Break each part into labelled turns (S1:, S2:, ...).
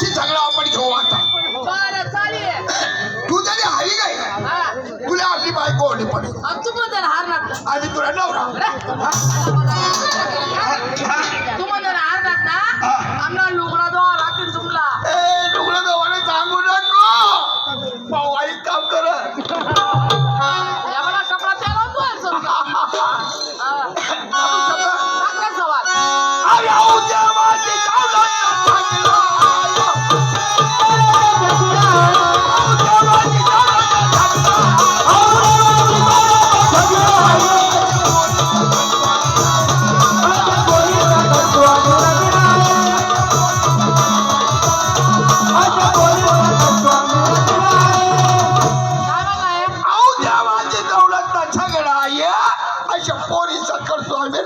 S1: त्याशी झगडा आपण घेऊ आता.
S2: बरं चालेल
S1: तू जरी हरी काय तुला आपली बायको ओढली पडेल.
S2: अब तू पण जरा हार ना
S1: आणि तुला नवरा.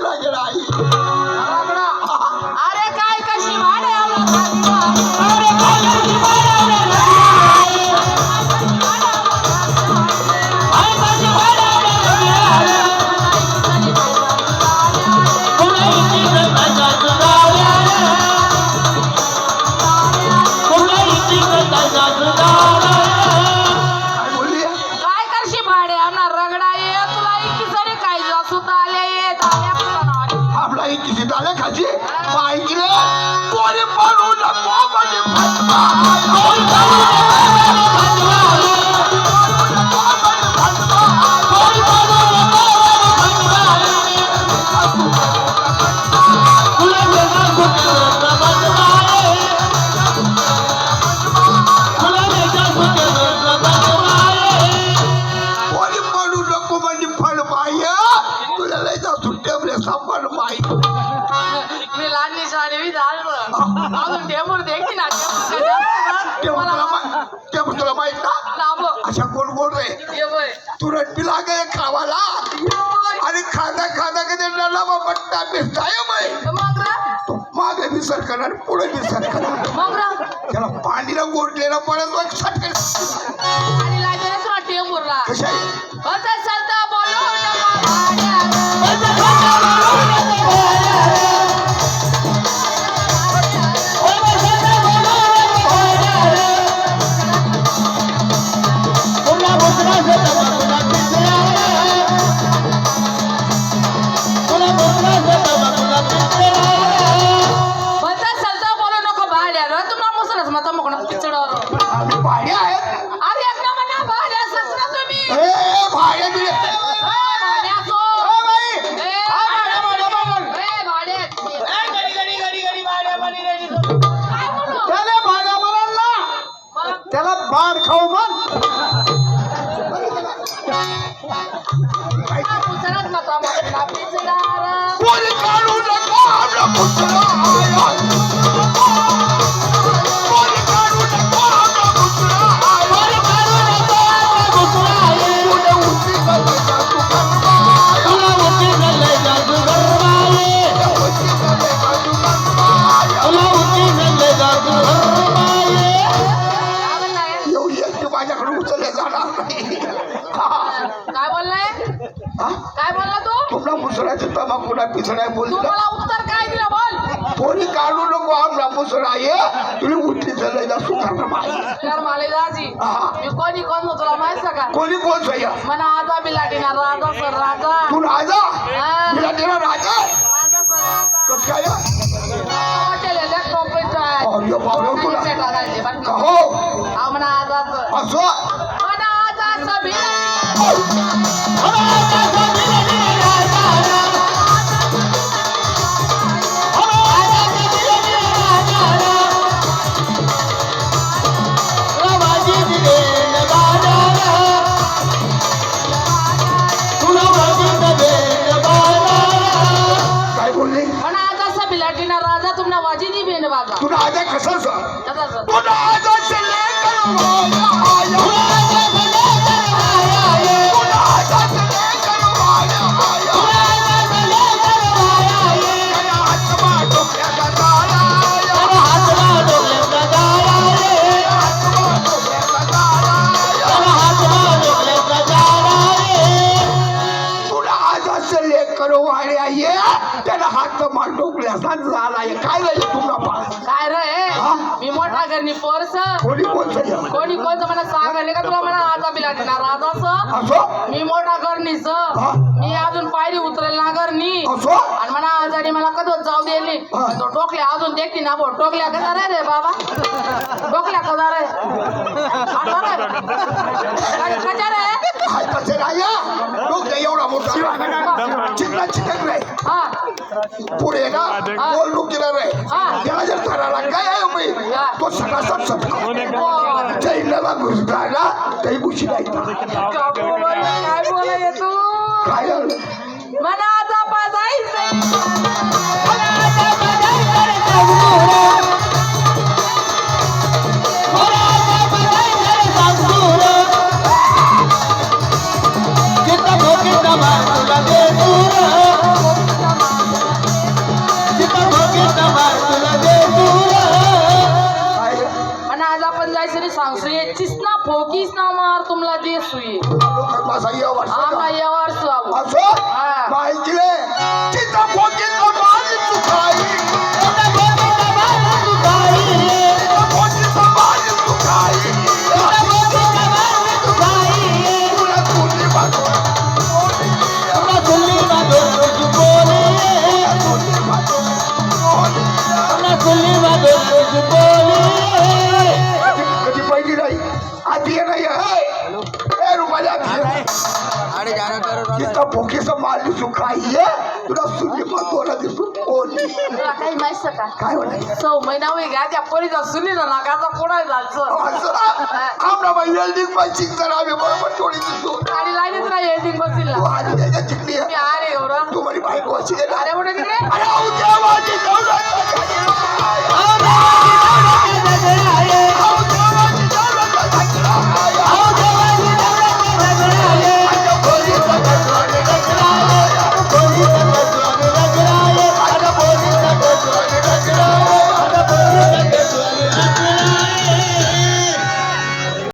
S1: लागला आई
S2: अरे काय कशी भाडे आलो
S1: পাইকি সিদালে খাজি পাইকি রে। পরে পারো না
S2: কো মানে
S1: ফাটবা पाणीला गोडलेला पडत एक सटके
S2: आणि लागे रे तुला टेमूरला मुसलच मत मग पिचडावर
S1: आम्ही पाणी आहेत
S2: अरे एक ना म्हणा भाड्या ससरा तुम्ही
S1: ए भाड्या बिड्या.
S2: ए, भाड्याचो.
S1: ए, बाई.
S2: ए,
S1: हा, भाड्या, भाड्या, भाड्या.
S2: ए, भाड्या. काय म्हणू?
S1: त्याला भाड्या म्हणाल ना
S2: मग
S1: त्याला बाड खाऊ म्हण
S2: हा मुसलच मत मग पिचडावर
S1: कोणी काढू नको पुतळा मुसळाचं तमाकुला पिसळाय
S2: तू
S1: बोलला
S2: मला उत्तर काय दिलं बोल?
S1: कोणी काढू नको आमला मुसळा ये तुला उठली चालायला सुधारणा मार
S2: तर मला दाजी
S1: हा.
S2: मी कोणी कोण होतो तुला माहीत का?
S1: कोणी कोण सह्या?
S2: मना आजा बिलाटीना राजा सर राजा.
S1: तू राजा?
S2: हा.
S1: तुला राजा?
S2: राजा सर राजा.
S1: कस काय
S2: हॉटेल इलेक्ट्रॉनिक आहे.
S1: अरे बाबा तुला.
S2: पेटा जायचे पण
S1: का? हो?
S2: हा म्हणा आजाचं
S1: असं?
S2: म्हणा आजाचं बिलाटी
S1: काय
S2: आजाचं बिलाटीना राजा तुम्हाला वाजी दी बेन बाजा
S1: तू राजा कसं सांग
S2: तसंच.
S1: तू राजा लेकर आया. तू राजा लेकर आया. त्याला हातमा डोक्याचा जाळा. हातमा डोक्याचा जाळा. तुला आज असं लेकर वाड्या ये त्याला हात मार डोकल्याचा झाला काय राहील तुला पास
S2: काय रे? मी मोठा सागरनी पर्स.
S1: कोणी घ्या
S2: कोणी कोणतं म्हणा सागरने का तुला? म्हणा आता बिला ना राजाचं
S1: असो?
S2: मी मोठा करणीच
S1: हा.
S2: मी अजून पायरी उतरेल ना
S1: असो?
S2: आणि म्हणा आजारी मला कधी जाऊ दिली. तो टोकल्या अजून देखती ना भाऊ. टोकल्या कसा रे रे बाबा?
S1: पुढे ना गोल डुकीला रे
S2: हा.
S1: त्याला जर ठराला काय आहे मी
S2: हा.
S1: तो सगळा सब
S2: हो.
S1: जैनला घुसला काही नाही
S2: काय
S1: झालं?
S2: आता पाजायचं आज आपण जायचं रे सांगसू येचीस ना फोकीस ना मार तुमला दे सुई
S1: लोक माझा या वर्ष
S2: आमना यावर सुआव
S1: असो
S2: हा.
S1: माहितीले पोकीचं मारली सुखाई तुला सुनी महत्वाला दिसून
S2: तुला काही माहीत का?
S1: काय म्हणायचं?
S2: सौ महिना होई गा त्या पोरीचा सुनी ना नाकाचा कोणा जायचं
S1: असं आमरा बाई वेल्डिंग पण शिकतात आम्ही बरोबर थोडी दिसतो
S2: आणि लाईनीत नाही एडिंग बसील
S1: तू आधी त्याच्या चिकली
S2: मी अरे एवढं.
S1: तू बायको अशी
S2: अरे तिकडे.